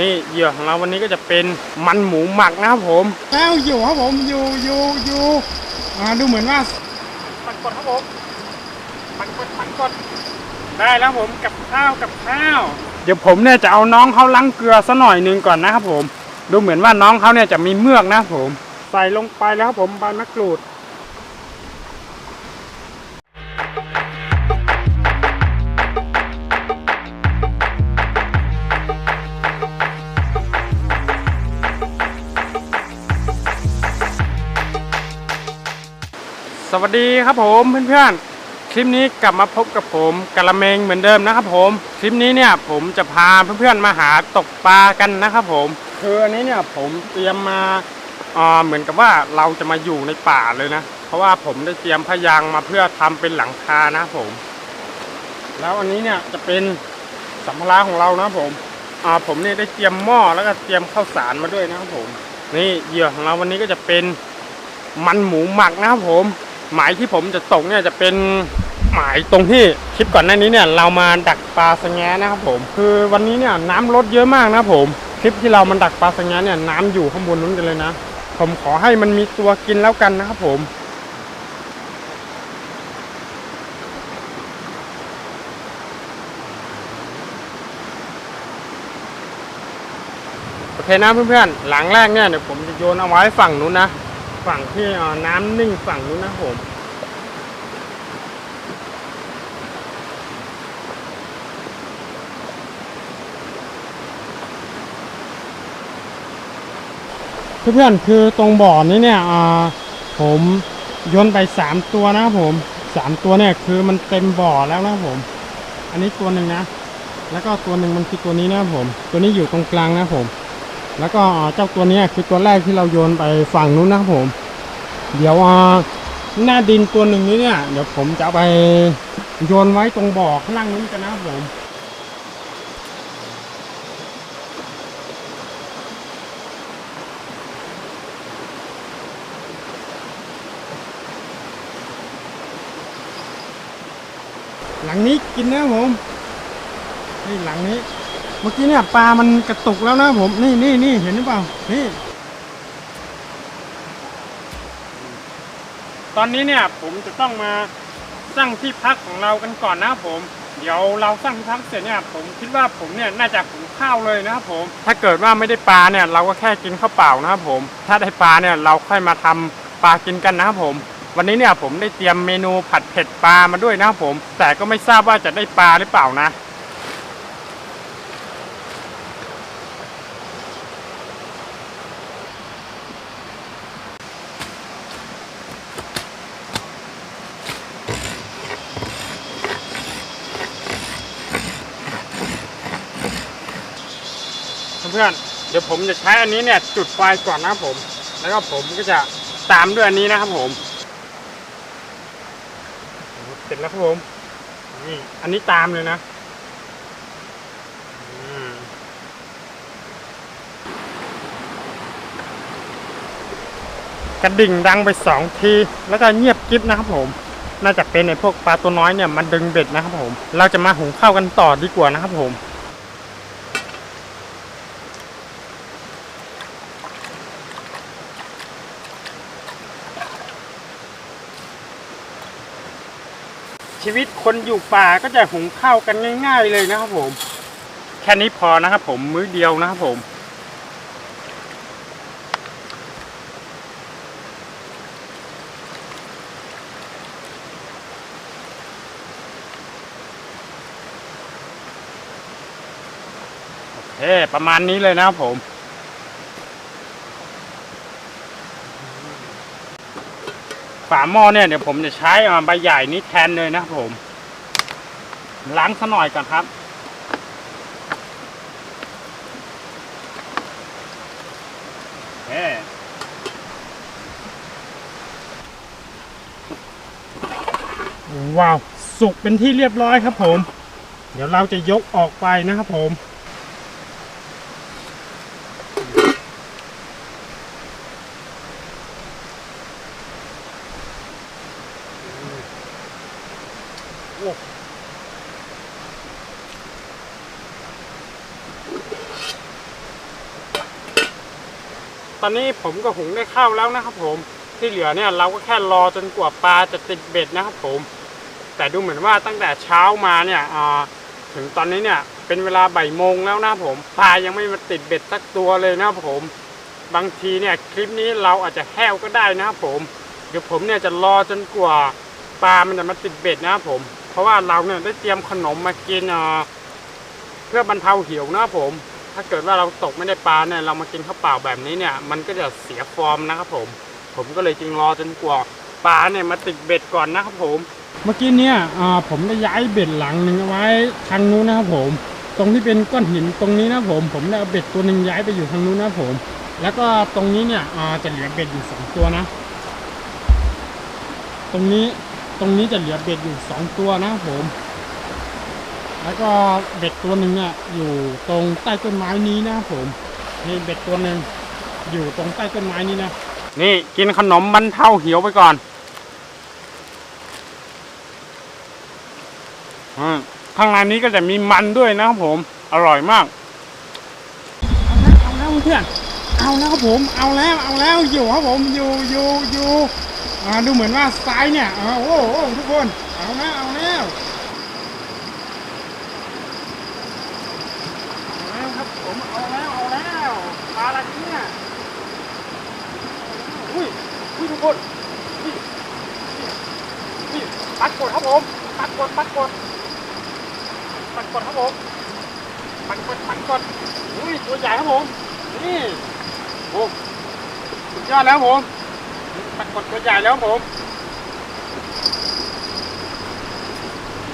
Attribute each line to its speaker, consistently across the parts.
Speaker 1: นี่เหยื่อของเราวันนี้ก็จะเป็นมันหมูหมักนะครับผมแล้วอยู่ครับผมอยู่อยู่อยู่อ่าดูเหมือนว่าปันกดครับผมปันกดปันกดได้แล้วผมกับข้าวกับข้าวเดี๋ยวผมเนี่ยจะเอาน้องเขาล้างเกลือซะหน่อยหนึงก่อนนะครับผม ดูเหมือนว่าน้องเขาเนี่ยจะมีเมือกนะครับผม ใส่ลงไปแล้วครับผมใบมะกรูด สวัสดีครับผมเพื่อนๆ คลิปนี้กลับมาพบกับผมกะละเมงเหมือนเดิมนะครับผม คลิปนี้เนี่ยผมจะพาเพื่อนๆมาหาตกปลากันนะครับผม คืออันนี้เนี่ยผมเตรียมมาอ่าเหมือนกับว่าเราจะมาอยู่ในป่าเลยนะ เพราะว่าผมได้เตรียมพยางมาเพื่อทำเป็นหลังคานะครับผม แล้วอันนี้เนี่ยจะเป็นสัมภาระของเรานะครับผมอ่าผมเนี่ยได้เตรียมหม้อแล้วก็เตรียมข้าวสารมาด้วยนะครับผม นี่เหยื่อของเราวันนี้ก็จะเป็นมันหมูหมักนะครับผม หมายที่ผมจะตกเนี่ยจะเป็นหมายตรงที่คลิปก่อนหน้านี้เนี่ย เรามาดักปลาสะแงนะครับผม คือวันนี้เนี่ยน้ำลดเยอะมากนะผมคลิปที่เรามันดักปลาสะแงเนี่ยน้ำอยู่ข้างบนนู้นกันเลยนะ ผมขอให้มันมีตัวกินแล้วกันนะครับผมโอเคนะเพื่อนๆหลังแรกเนี่ยเดี๋ยวผมจะโยนเอาไว้ฝั่งนู้นนะ ฝั่งที่น้ำนิ่งฝั่งนู้นนะผมเพื่อนๆคือตรงบ่อนี้เนี่ยผมโยนไปสามตัวนะครับผมสามตัวเนี่ยคือมันเต็มบ่อแล้วนะครับผม อันนี้ตัวหนึ่งนะ แล้วก็ตัวหนึ่งมันคือตัวนี้นะครับผม ตัวนี้อยู่ตรงกลางนะครับผม แล้วก็เจ้าตัวนี้คือตัวแรกที่เราโยนไปฝั่งนู้นนะครับผม เดี๋ยวหน้าดินตัวหนึ่งนี้เนี่ยเดี๋ยวผมจะไปโยนไว้ตรงบ่อข้างล่างนู้นกันนะครับผมหลังนี้กินนะผมนี่หลังนี้ เมื่อกี้เนี่ยปลามันกระตุกแล้วนะผม นี่นี่นี่เห็นหรือเปล่า นี่ ตอนนี้เนี่ยผมจะต้องมาสร้างที่พักของเรากันก่อนนะครับผม เดี๋ยวเราสร้างที่พักเสร็จเนี่ยผมคิดว่าผมเนี่ยน่าจะหุงข้าวเลยนะครับผม ถ้าเกิดว่าไม่ได้ปลาเนี่ยเราก็แค่กินข้าวเปล่านะครับผม ถ้าได้ปลาเนี่ยเราค่อยมาทำปลากินกันนะครับผม วันนี้เนี่ยผมได้เตรียมเมนูผัดเผ็ดปลามาด้วยนะครับผม แต่ก็ไม่ทราบว่าจะได้ปลาหรือเปล่านะ พื่อนๆ เดี๋ยวผมจะใช้อันนี้เนี่ยจุดไฟก่อนนะครับผม แล้วก็ผมก็จะตามด้วยอันนี้นะครับผมเสร็จแล้วครับผมนี่อันนี้ตามเลยนะกระดิ่งดังไปสองทีแล้วก็เงียบกิ๊บนะครับผม น่าจะเป็นไอ้พวกปลาตัวน้อยเนี่ยมันดึงเบ็ดนะครับผม เราจะมาหุงข้าวกันต่อดีกว่านะครับผม ชีวิตคนอยู่ป่าก็จะหุงข้าวกันง่าย ๆ เลยนะครับผม แค่นี้พอนะครับผมมื้อเดียวนะครับผมโอเคประมาณนี้เลยนะครับผม ฝาหม้อเนี่ยเดี๋ยวผมจะใช้อ่าใบใหญ่นี้แทนเลยนะครับผม ล้างซะหน่อยก่อนครับโอเคว้าว สุกเป็นที่เรียบร้อยครับผม เดี๋ยวเราจะยกออกไปนะครับผม อ้ตอนนี้ผมก็หุงได้ข้าวแล้วนะครับผมที่เหลือเนี่ยเราก็แค่รอจนกว่าปลาจะติดเบ็ดนะครับผม แต่ดูเหมือนว่าตั้งแต่เช้ามาเนี่ยถึงตอนนี้เนี่ยเป็นเวลาบ่ายโมงแล้วนะผมปลายังไม่มาติดเบ็ดสักตัวเลยนะผม บางทีเนี่ยคลิปนี้เราอาจจะแห้วก็ได้นะครับผม เดี๋ยวผมเนี่ยจะรอจนกว่าปลามันจะมาติดเบ็ดนะครับผม ราะว่าเราเนี่ยได้เตรียมขนมมากินอ่าเพื่อบรรเทาหิวนะครับผม ถ้าเกิดว่าเราตกไม่ได้ปลาเนี่ยเรามากินข้าวเปล่าแบบนี้เนี่ย มันก็จะเสียฟอร์มนะครับผม ผมก็เลยจึงรอจนกว่าปลาเนี่ยมาติดเบ็ดก่อนนะครับผม เมื่อกี้เนี่ยผมได้ย้ายเบ็ดหลังหนึ่งเอาไว้ทางนู้นนะครับผม ตรงที่เป็นก้อนหินตรงนี้นะผม ผมได้เอาเบ็ดตัวหนึ่งย้ายไปอยู่ทางนู้นนะผม แล้วก็ตรงนี้เนี่ยอ่าจะเหลือเบ็ดอยู่สองตัวนะ ตรงนี้ ตรงนี้จะเหลือเบ็ดอยู่สองตัวนะครับผม แล้วก็เบ็ดตัวหนึ่งเนี่ยอยู่ตรงใต้ต้นไม้นี้นะครับผมนี่เบ็ดตัวหนึ่งอยู่ตรงใต้ต้นไม้นี้นะนี่กินขนมบรรเทาหิวไปก่อนอมข้างในนี้ก็จะมีมันด้วยนะครับผม อร่อยมาก เอาแล้วเอาแล้วเพื่อนเอาแล้วครับผม เอาแล้วเอาแล้วอยู่ครับผมอยู่อยู่อยู่ อ่าดูเหมือนว่าซ้ายเนี่ยอ่าโอ้โหทุกคนเอาแล้วเอาแล้วเอาแล้วครับผมเอาแล้วเอาแล้วปลาอะไรเนี่ยอุ้ยอุ้ยทุกคนนี่นี่นี่ปัดกดครับผมปัดกดปัดกดปัดกดครับผมปัดกดปัดกดอุ้ยตัวใหญ่ครับผมนี่โอ้สุดยอดแล้วผม ปรากฏตัวใหญ่แล้วผม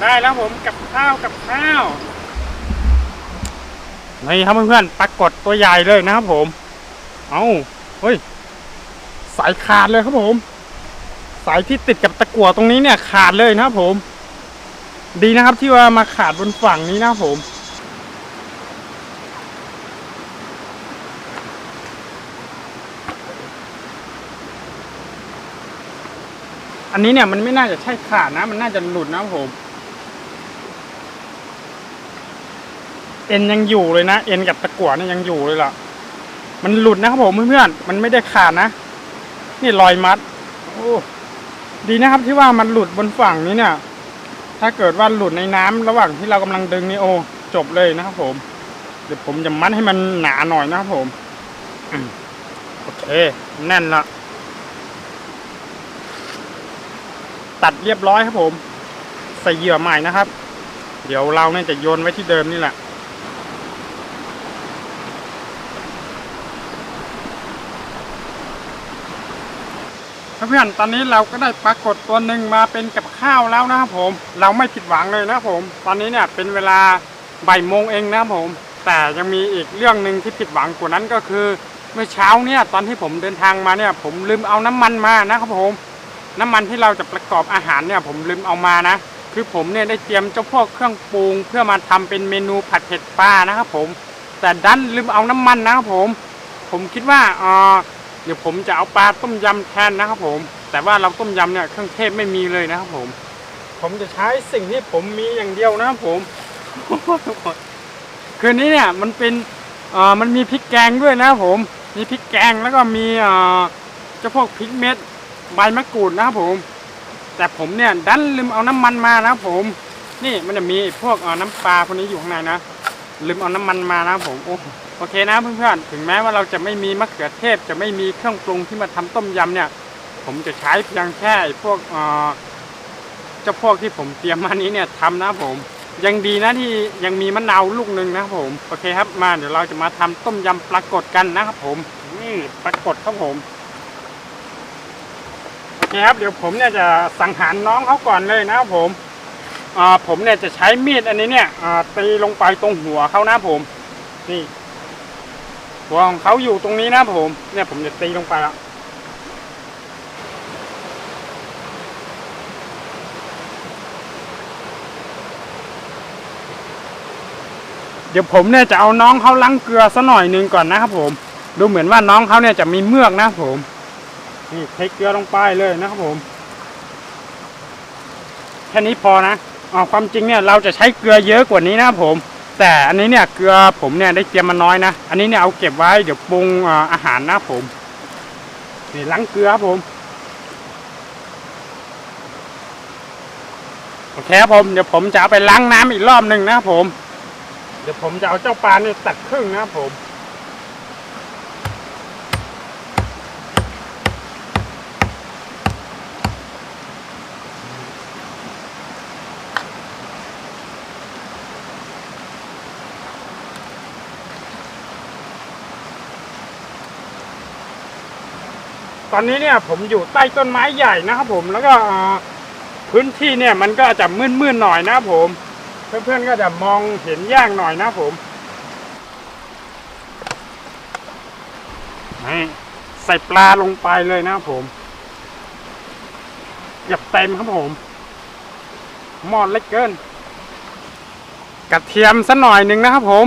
Speaker 1: ได้แล้วผมกับข้าวกับข้าวนี่ครับเพื่อนๆปรากฏตัวใหญ่เลยนะครับผม เอาเฮ้ย สายขาดเลยครับผม สายที่ติดกับตะกั่วตรงนี้เนี่ยขาดเลยนะครับผม ดีนะครับที่ว่ามาขาดบนฝั่งนี้นะครับผม อันนี้เนี่ยมันไม่น่าจะใช่ขาดนะ มันน่าจะหลุดนะผม เอ็นยังอยู่เลยนะ เอ็นกับตะกั่วเนี่ยยังอยู่เลยล่ะ มันหลุดนะครับผมเพื่อนๆ มันไม่ได้ขาดนะ นี่รอยมัด โอ้ดีนะครับที่ว่ามันหลุดบนฝั่งนี้เนี่ย ถ้าเกิดว่าหลุดในน้ำระหว่างที่เรากำลังดึงนี่โอ้จบเลยนะครับผม เดี๋ยวผมจะมัดให้มันหนาหน่อยนะครับผม โอเค แน่นละ ตัดเรียบร้อยครับผม ใส่เหยื่อใหม่นะครับ เดี๋ยวเราเนี่ยจะโยนไว้ที่เดิมนี่แหละเพื่อนตอนนี้เราก็ได้ปรากฏตัวหนึ่งมาเป็นกับข้าวแล้วนะครับผม เราไม่ผิดหวังเลยนะครับผม ตอนนี้เนี่ยเป็นเวลาบ่ายโมงเองนะครับผม แต่ยังมีอีกเรื่องหนึ่งที่ผิดหวังกว่านั้นก็คือ เมื่อเช้าเนี่ยตอนที่ผมเดินทางมาเนี่ย ผมลืมเอาน้ำมันมานะครับผม น้ำมันที่เราจะประกอบอาหารเนี่ยผมลืมเอามานะ คือผมเนี่ยได้เตรียมเจ้าพวกเครื่องปรุง เพื่อมาทำเป็นเมนูผัดเผ็ดปลานะครับผม แต่ดันลืมเอาน้ำมันนะครับผม ผมคิดว่าเออเดี๋ยวผมจะเอาปลาต้มยำแทนนะครับผม แต่ว่าเราต้มยำเนี่ยเครื่องเทศไม่มีเลยนะครับผม ผมจะใช้สิ่งที่ผมมีอย่างเดียวนะครับผม คืนนี้เนี่ยมันเป็นเอ่อมันมีพริกแกงด้วยนะครับผม มีพริกแกงแล้วก็มีเอ่อเจ้าพวกพริกเม็ด ใบมะกรูดนะครับผม แต่ผมเนี่ยดันลืมเอาน้ำมันมานะครับผม นี่มันจะมีพวกน้ำปลาพวกนี้อยู่ข้างในนะลืมเอาน้ำมันมานะครับผมโอ้โอเคนะเพื่อนๆถึงแม้ว่าเราจะไม่มีมะเขือเทศจะไม่มีเครื่องปรุงที่มาทำต้มยำเนี่ย ผมจะใช้เพียงแค่พวกเอ่อเจ้าพวกที่ผมเตรียมมานี้เนี่ยทำนะผมยังดีนะที่ยังมีมะนาวลูกหนึ่งนะครับผมโอเคครับมาเดี๋ยวเราจะมาทำต้มยำปลากดกันนะครับผมนี่ปลากดครับผม คครับเดี๋ยวผมเนี่ยจะสังหารน้องเขาก่อนเลยนะครับผมอ่าผมเนี่ยจะใช้มีดอันนี้เนี่ยอ่าตีลงไปตรงหัวเขานะผม นี่หัวของเขาอยู่ตรงนี้นะผม เนี่ยผมจะตีลงไปแล้วเดี๋ยวผมเนี่ยจะเอาน้องเขาล้างเกลือซะหน่อยหนึงก่อนนะครับผม ดูเหมือนว่าน้องเขาเนี่ยจะมีเมือกนะผม นี่เทเกลือลงไปเลยนะครับผม แค่นี้พอนะอ๋อความจริงเนี่ยเราจะใช้เกลือเยอะกว่านี้นะครับผม แต่อันนี้เนี่ยเกลือผมเนี่ยได้เตรียมมาน้อยนะ อันนี้เนี่ยเอาเก็บไว้เดี๋ยวปรุงอาหารนะผมนี่ล้างเกลือครับผมโอเคครับผมเดี๋ยวผมจะเอาไปล้างน้ำอีกรอบหนึ่งนะครับผม เดี๋ยวผมจะเอาเจ้าปลาเนี่ยตัดครึ่งนะครับผม ตอนนี้เนี่ยผมอยู่ใต้ต้นไม้ใหญ่นะครับผมแล้วก็พื้นที่เนี่ยมันก็จะมืดๆหน่อยนะครับผม เพื่อนๆก็จะมองเห็นยากหน่อยนะครับผมนี่ใส่ปลาลงไปเลยนะครับผมหยับเต็มครับผมหม้อเล็กเกิน กระเทียมสักหน่อยหนึ่งนะครับผม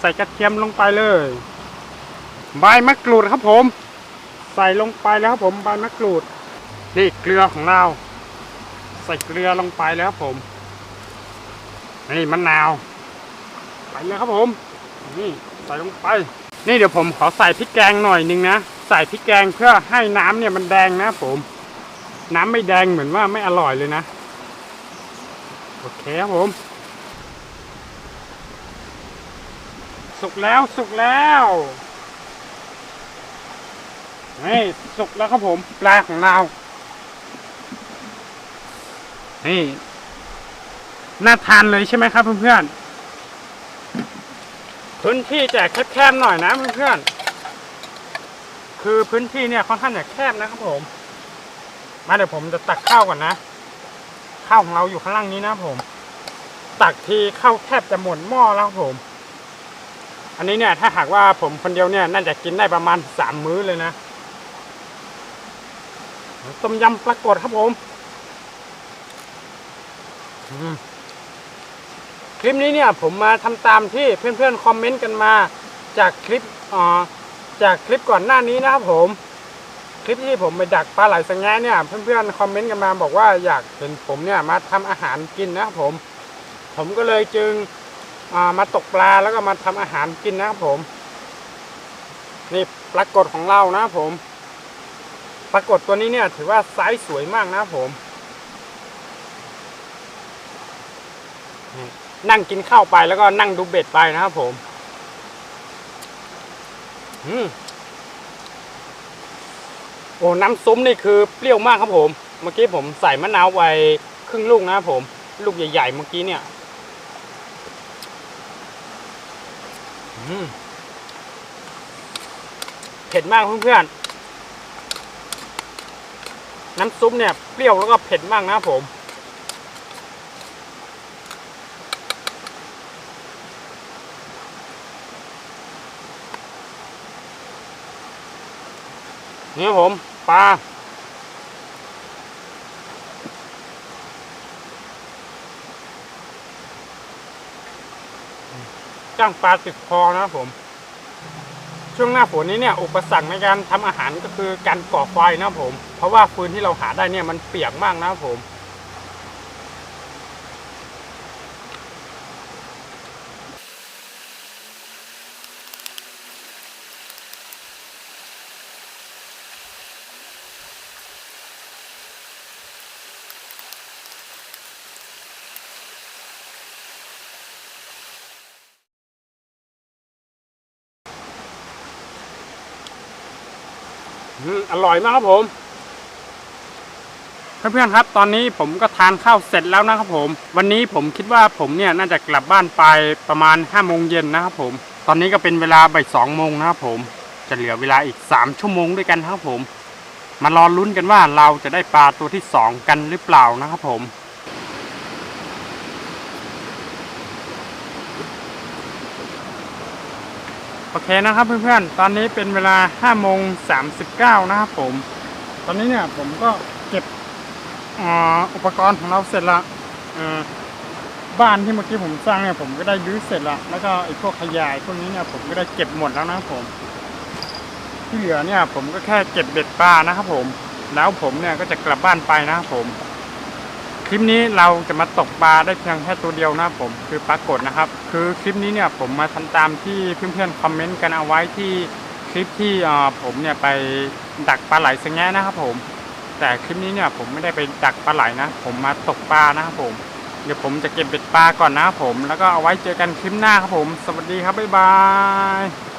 Speaker 1: ใส่กระเทียมลงไปเลย ใบมะกรูดครับผม ใส่ลงไปแล้วครับผมใบมะกรูดนี่เกลือของเรา ใส่เกลือลงไปแล้วครับผมนี่มะนาวไปเลยครับผมนี่ใส่ลงไป นี่เดี๋ยวผมขอใส่พริกแกงหน่อยหนึงนะใส่พริกแกงเพื่อให้น้ำเนี่ยมันแดงนะผม น้ำไม่แดงเหมือนว่าไม่อร่อยเลยนะโอเคครับผม สุกแล้วสุกแล้ว นี่สุกแล้วครับผมปลาของเรา นี่ น่าทานเลยใช่ไหมครับเพื่อนๆ พื้นที่จะแคบๆหน่อยนะเพื่อนๆ คือพื้นที่เนี่ยค่อนข้างจะแคบนะครับผม มาเดี๋ยวผมจะตักข้าวก่อนนะ ข้าวของเราอยู่ข้างล่างนี้นะผม ตักทีข้าวแทบจะหมดหม้อแล้วครับผมอันนี้เนี่ยถ้าหากว่าผมคนเดียวเนี่ยน่าจะกินได้ประมาณสามมื้อเลยนะ ต้มยำปลากดครับผมคลิปนี้เนี่ยผมมาทำตามที่เพื่อนๆคอมเมนต์กันมา จากคลิปอ่าจากคลิปก่อนหน้านี้นะครับผม คลิปที่ผมไปดักปลาไหลสังแงะเนี่ย เพื่อนๆคอมเมนต์กันมาบอกว่าอยากเห็นผมเนี่ยมาทำอาหารกินนะครับผม ผมก็เลยจึงมาตกปลาแล้วก็มาทำอาหารกินนะครับผม นี่ปลากดของเรานะครับผม ปรากฏตัวนี้เนี่ยถือว่าไซส์สวยมากนะผม นั่งกินข้าวไปแล้วก็นั่งดูเบ็ดไปนะครับผมโอ้น้ำซุ้มนี่คือเปรี้ยวมากครับผม เมื่อกี้ผมใส่มะนาวไว้ครึ่งลูกนะครับผม ลูกใหญ่ๆเมื่อกี้เนี่ยเผ็ดมากเพื่อนๆ น้ำซุปเนี่ยเปรี้ยวแล้วก็เผ็ดมากนะผมนี่ผมปลาจ้างปลาติดคอนะผม ช่วงหน้าฝนนี้เนี่ยอุปสรรคในการทำอาหารก็คือการก่อไฟนะผม เพราะว่าฟืนที่เราหาได้เนี่ยมันเปียกมากนะผม อร่อยมากครับผม เพื่อนๆครับ ตอนนี้ผมก็ทานข้าวเสร็จแล้วนะครับผม วันนี้ผมคิดว่าผมเนี่ยน่าจะกลับบ้านไปประมาณ5้าโมงเย็นนะครับผม ตอนนี้ก็เป็นเวลาบ่ายสองโมงนะครับผม จะเหลือเวลาอีก 3 ชั่วโมงด้วยกันครับผม มารอลุ้นกันว่าเราจะได้ปลาตัวที่ 2 กันหรือเปล่านะครับผม โอเคนะครับเพื่อนๆ ตอนนี้เป็นเวลา5โมง39 นะครับผม ตอนนี้เนี่ยผมก็เก็บอ่าอุปกรณ์ของเราเสร็จละอ่าบ้านที่เมื่อกี้ผมสร้างเนี่ยผมก็ได้รื้อเสร็จละแล้วก็ไอ้พวกขยายพวกนี้เนี่ยผมก็ได้เก็บหมดแล้วนะครับผม ที่เหลือเนี่ยผมก็แค่เก็บเบ็ดปลานะครับผม แล้วผมเนี่ยก็จะกลับบ้านไปนะครับผม ลิปนี้เราจะมาตกปลาได้เพียงแค่ตัวเดียวนะครับผมคือปรากฏนะครับ คือคลิปนี้เนี่ยผมมาทำตามที่เพื่อนๆคอมเมนต์กันเอาไว้ที่คลิปที่ผมเนี่ยไปดักปลาไหลสงแงะนะครับผม แต่คลิปนี้เนี่ยผมไม่ได้ไปดักปลาไหลนะ ผมมาตกปลานะครับผม เดี๋ยวผมจะเก็บเบ็ดปลาก่อนนะครับผม แล้วก็เอาไว้เจอกันคลิปหน้าครับผม สวัสดีครับบ๊ายบาย